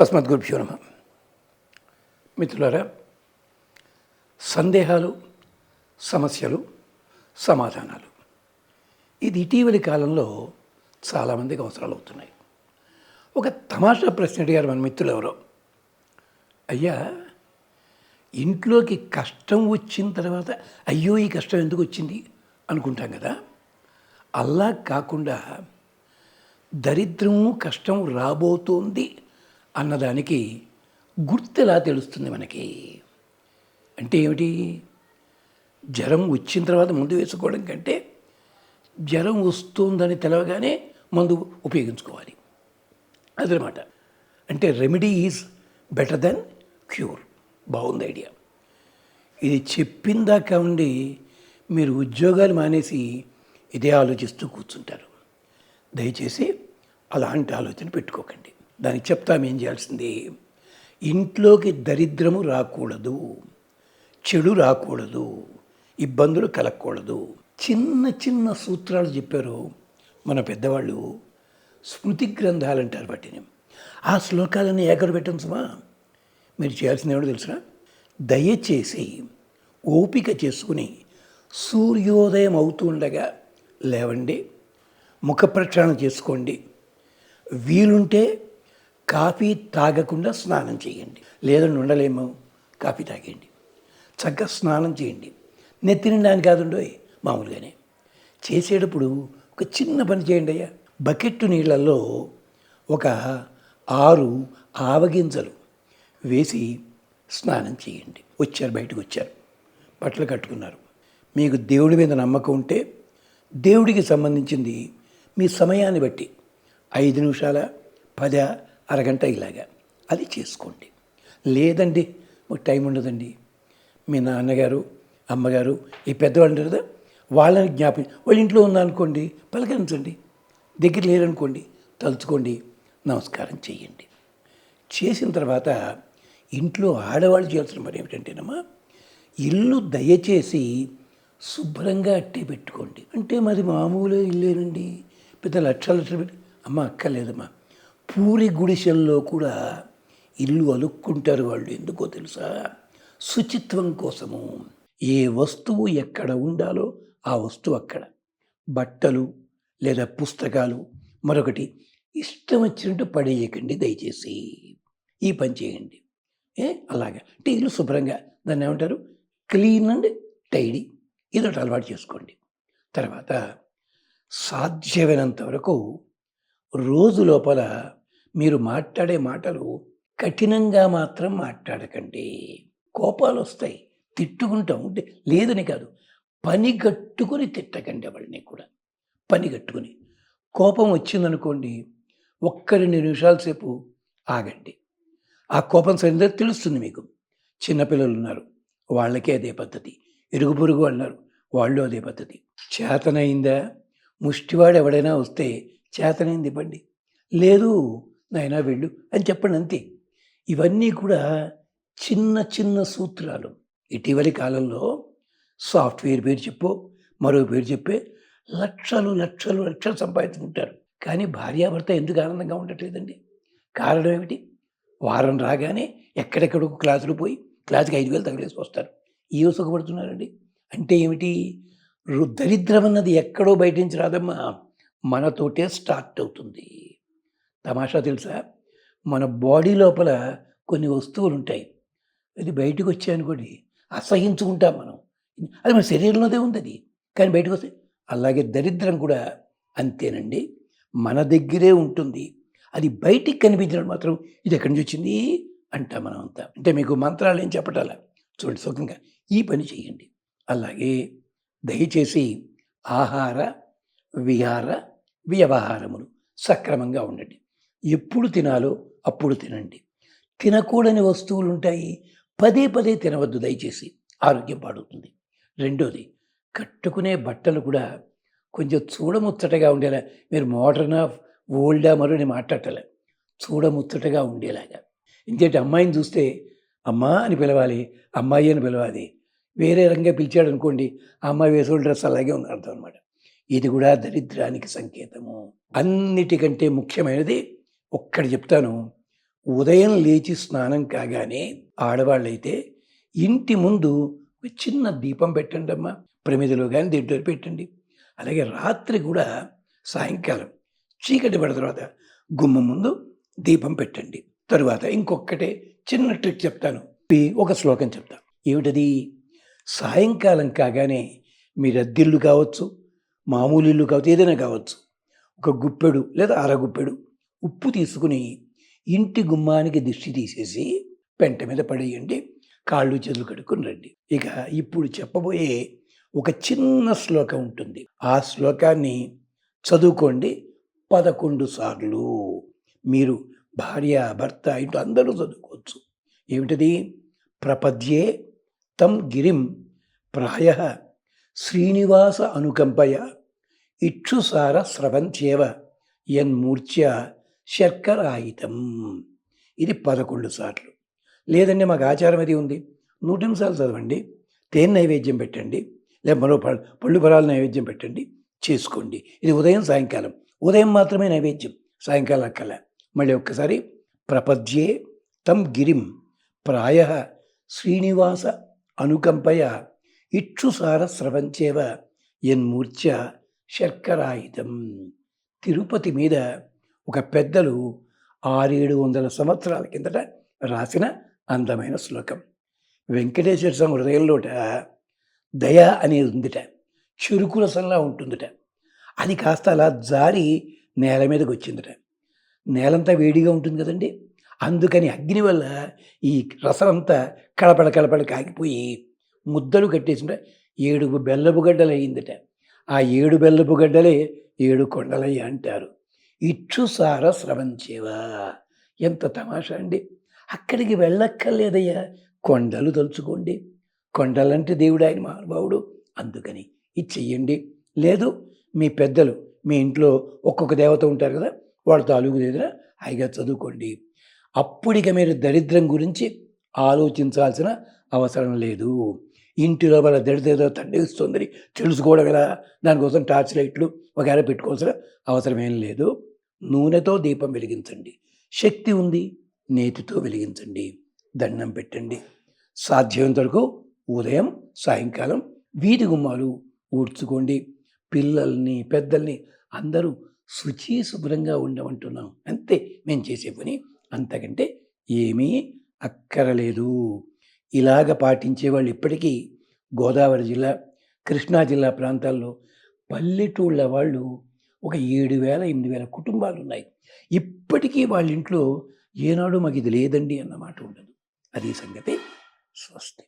అస్మద్గురుభ్యో నమ. మిత్రులారా సందేహాలు సమస్యలు సమాధానాలు ఇది ఇటీవలి కాలంలో చాలామందికి అవసరాలు అవుతున్నాయి ఒక తమాషా ప్రశ్న అడిగారు మన మిత్రులు ఎవరో. అయ్యా ఇంట్లోకి కష్టం వచ్చిన తర్వాత అయ్యో ఈ కష్టం ఎందుకు వచ్చింది అనుకుంటాం కదా. అలా కాకుండా దరిద్రము కష్టం రాబోతోంది అన్నదానికి గుర్తు ఎలా తెలుస్తుంది మనకి? అంటే ఏమిటి? జ్వరం వచ్చిన తర్వాత మందు వేసుకోవడం కంటే జ్వరం వస్తుందని తెలవగానే మందు ఉపయోగించుకోవాలి. అదనమాట. అంటే remedy is better then cure. బాగుంది ఐడియా. ఇది చెప్పిందాకా ఉండి మీరు ఉద్యోగాలు మానేసి ఇదే ఆలోచిస్తూ కూర్చుంటారు. దయచేసి అలాంటి ఆలోచన పెట్టుకోకండి. దానికి చెప్తాం ఏం చేయాల్సింది? ఇంట్లోకి దరిద్రము రాకూడదు చెడు రాకూడదు ఇబ్బందులు కలగకూడదు. చిన్న చిన్న సూత్రాలు చెప్పారు మన పెద్దవాళ్ళు. స్మృతి గ్రంథాలు అంటారు వాటిని. ఆ శ్లోకాలను ఏకరు పెట్టం సుమా. మీరు చేయాల్సింది ఏమిటో తెలుసా? దయచేసి ఓపిక చేసుకుని సూర్యోదయం అవుతుండగా లేవండి ముఖ ప్రక్షాళన చేసుకోండి. వీలుంటే కాఫీ తాగకుండా స్నానం చేయండి. లేదండి ఉండలేము కాఫీ తాగేయండి. చక్కగా స్నానం చేయండి. నెత్తి నిండాని కాదుండోయ్ మామూలుగానే. చేసేటప్పుడు ఒక చిన్న పని చేయండి అయ్యా. బకెట్టు నీళ్ళల్లో ఒక ఆరు ఆవగింజలు వేసి స్నానం చేయండి. వచ్చారు బయటకు వచ్చారు. బట్టలు కట్టుకున్నారు. మీకు దేవుడి మీద నమ్మకం ఉంటే దేవుడికి సంబంధించింది మీ సమయాన్ని బట్టి ఐదు నిమిషాల పద అరగంట ఇలాగా. అది చేసుకోండి. లేదండి మాకు టైం ఉండదండి. మీ నాన్నగారు అమ్మగారు ఈ పెద్దవాళ్ళు ఉంటారు కదా వాళ్ళని జ్ఞాపకం వాళ్ళ ఇంట్లో ఉందనుకోండి పలకరించండి. దగ్గర లేరనుకోండి తలుచుకోండి నమస్కారం చేయండి. చేసిన తర్వాత ఇంట్లో ఆడవాళ్ళు చేయాల్సిన పని ఏమిటంటేనమ్మా ఇల్లు దయచేసి శుభ్రంగా అట్టే పెట్టుకోండి. అంటే మాది మామూలు ఇల్లేనండి. పెద్ద లక్షల లక్షలు పెట్టి అమ్మ అక్కర్లేదమ్మా. పూరి గుడిసెల్లో కూడా ఇల్లు అలుక్కుంటారు వాళ్ళు. ఎందుకో తెలుసా? శుచిత్వం కోసము. ఏ వస్తువు ఎక్కడ ఉండాలో ఆ వస్తువు అక్కడ. బట్టలు లేదా పుస్తకాలు మరొకటి ఇష్టం వచ్చినట్టు పడేయకండి దయచేసి. ఈ పని చేయండి. ఏ? అలాగా. అంటే ఇల్లు శుభ్రంగా దాన్ని ఏమంటారు? Clean and tidy. ఇదొకటి అలవాటు చేసుకోండి. తర్వాత సాధ్యమైనంత వరకు రోజు లోపల మీరు మాట్లాడే మాటలు కఠినంగా మాత్రం మాట్లాడకండి. కోపాలు వస్తాయి తిట్టుకుంటాం. ఉంటే లేదని కాదు. పని గట్టుకుని తిట్టకండి వాళ్ళని కూడా. పని గట్టుకుని. కోపం వచ్చిందనుకోండి ఒక్క రెండు నిమిషాల సేపు ఆగండి. ఆ కోపం సరిగ్గా తెలుస్తుంది మీకు. చిన్నపిల్లలు ఉన్నారు. వాళ్ళకే అదే పద్ధతి. ఇరుగు పొరుగు అన్నారు వాళ్ళు అదే పద్ధతి. చేతనైందా? ముష్టివాడు ఎవడైనా వస్తే చేతనైంది ఇవ్వండి. లేదు నాయన వెళ్ళు అని చెప్పండి అంతే. ఇవన్నీ కూడా చిన్న చిన్న సూత్రాలు. ఇటీవలి కాలంలో సాఫ్ట్వేర్ పేరు చెప్పు మరో పేరు చెప్పే లక్షలు లక్షలు లక్షలు సంపాదించుకుంటారు. కానీ భార్యాభర్త ఎందుకు ఆనందంగా ఉండట్లేదండి? కారణం ఏమిటి? వారం రాగానే ఎక్కడెక్కడికో క్లాసులు పోయి క్లాసుకి ఐదు వేలు తగిలేసి వస్తారు. ఈ సుఖపడుతున్నారండి? అంటే ఏమిటి? రు- దరిద్రం అన్నది ఎక్కడో బయట నుంచి రాదమ్మా. మనతోటే స్టార్ట్ అవుతుంది. తమాషా తెలుసా? మన బాడీ లోపల కొన్ని వస్తువులు ఉంటాయి అది బయటకు వచ్చాయనుకోండి అసహించుకుంటాం మనం. అది మన శరీరంలోదే ఉంది అది కానీ బయటకు వస్తే అలాగే దరిద్రం కూడా అంతేనండి. మన దగ్గరే ఉంటుంది. అది బయటికి కనిపించడం మాత్రం ఇది ఎక్కడి నుంచి వచ్చింది అంటాం మనం అంతా. అంటే మీకు మంత్రాలు ఏం చెప్పటాల? చూడండి సుఖంగా. ఈ పని చేయండి. అలాగే దయచేసి ఆహార విహార వ్యవహారములు సక్రమంగా ఉండండి. ఎప్పుడు తినాలో అప్పుడు తినండి. తినకూడని వస్తువులు ఉంటాయి పదే పదే తినవద్దు దయచేసి. ఆరోగ్యం పాడుతుంది రెండోది కట్టుకునే బట్టలు కూడా కొంచెం చూడముచ్చటగా ఉండేలా. మీరు మోడర్నా ఓల్డా మరో నేను మాట్లాడటలే. చూడముచ్చటగా ఉండేలాగా. ఇంకేంటి అమ్మాయిని చూస్తే అమ్మా అని పిలవాలి అమ్మాయి అని పిలవాలి. వేరే రంగా పిలిచాడు అనుకోండి ఆ అమ్మాయి వేసుకున్న డ్రెస్ అలాగే ఉంది అర్థం అనమాట ఇది కూడా దరిద్రానికి సంకేతము. అన్నిటికంటే ముఖ్యమైనది ఒక్కటి చెప్తాను. ఉదయం లేచి స్నానం కాగానే ఆడవాళ్ళైతే ఇంటి ముందు చిన్న దీపం పెట్టండి అమ్మా. ప్రమిదిలో కానీ దీంట్లో పెట్టండి. అలాగే రాత్రి కూడా సాయంకాలం చీకటి పడిన తర్వాత గుమ్మ ముందు దీపం పెట్టండి. తరువాత ఇంకొక్కటే చిన్న ట్రిక్ చెప్తాను. పి ఒక శ్లోకం చెప్తా. ఏమిటది? సాయంకాలం కాగానే మీరు అద్దిల్లు కావచ్చు మామూలు ఇల్లు కావచ్చు ఏదైనా కావచ్చు ఒక గుప్పెడు లేదా అరగుప్పెడు ఉప్పు తీసుకుని ఇంటి గుమ్మానికి దిష్టి తీసేసి పెంట మీద పడేయండి కాళ్ళు చేతులు కడుక్కుని రండి. ఇక ఇప్పుడు చెప్పబోయే ఒక చిన్న శ్లోకం ఉంటుంది. ఆ శ్లోకాన్ని చదువుకోండి పదకొండు సార్లు. మీరు భార్య భర్త ఇంటూ అందరూ చదువుకోవచ్చు. ఏమిటది? ప్రపద్యే తం గిరిం ప్రాయ శ్రీనివాస అనుకంపయ ఇక్షుసార స్రవంచేవ యన్మూర్చ్య శర్కరాయితం. ఇది పదకొండు సార్లు. లేదండి మాకు ఆచారం అది ఉంది? నూట నిమిషాలు చదవండి. తేనె నైవేద్యం పెట్టండి. లేదా మరో పళ్ళు పళ్ళు ఫలాలు నైవేద్యం పెట్టండి. చేసుకోండి. ఇది ఉదయం సాయంకాలం. ఉదయం మాత్రమే నైవేద్యం. సాయంకాలం కల. మళ్ళీ ఒక్కసారి. ప్రపద్యే తం గిరిం ప్రాయ శ్రీనివాస అనుకంపయ ఇక్షుసార స్రవంచేవ ఎన్మూర్చ శర్కరాయుధం తిరుపతి మీద ఒక పెద్దలు ఆరేడు వందల సంవత్సరాల కిందట రాసిన అందమైన శ్లోకం. వెంకటేశ్వర స్వామి హృదయంలోట దయ అనేది ఉందిట చురుకులసంలా ఉంటుందిట. అది కాస్త అలా జారి నేల మీదకి వచ్చిందిట. నేలంతా వేడిగా ఉంటుంది కదండి అందుకని అగ్ని వల్ల ఈ రసం అంతా కడపడ కడపడ కాగిపోయి ముద్దలు కట్టేసింట ఏడు బెల్లపు గడ్డలు అయ్యిందిట ఆ ఏడు బెల్లపు గడ్డలే ఏడు కొండలయ్య అంటారు. ఇచ్చుసార స్రవంచేవా ఎంత తమాషా అండి. అక్కడికి వెళ్ళక్కర్లేదయ్యా. కొండలు తలుచుకోండి. కొండలంటే దేవుడు ఆయన మహానుభావుడు. అందుకని ఇది చెయ్యండి. లేదు మీ పెద్దలు మీ ఇంట్లో ఒక్కొక్క దేవత ఉంటారు కదా వాళ్ళ తాలూకు దగ్గర హాయిగా చదువుకోండి. అప్పుడిక మీరు దరిద్రం గురించి ఆలోచించాల్సిన అవసరం లేదు. ఇంటిలో వాళ్ళ దరిద్ర తండేస్తుంది తెలుసుకోవడం ఎలా? దానికోసం టార్చ్ లైట్లు వగేరా పెట్టుకోవాల్సిన అవసరం ఏం లేదు. నూనెతో దీపం వెలిగించండి. శక్తి ఉంది నేతితో వెలిగించండి. దండం పెట్టండి. సాధ్యమైనంత వరకు ఉదయం సాయంకాలం వీధి గుమ్మాలు ఊడ్చుకోండి. పిల్లల్ని పెద్దల్ని అందరూ శుచి శుభ్రంగా ఉండమంటున్నాం. అంతే మేము చేసే పని. అంతకంటే ఏమీ అక్కరలేదు. ఇలాగ పాటించే వాళ్ళు ఇప్పటికీ గోదావరి జిల్లా కృష్ణా జిల్లా ప్రాంతాల్లో పల్లెటూళ్ళ వాళ్ళు ఒక ఏడు వేల ఎనిమిది వేల కుటుంబాలు ఉన్నాయి. ఇప్పటికీ వాళ్ళ ఇంట్లో ఏనాడు మాకు ఇది లేదండి అన్నమాట ఉండదు. అది సంగతి. స్వస్తి.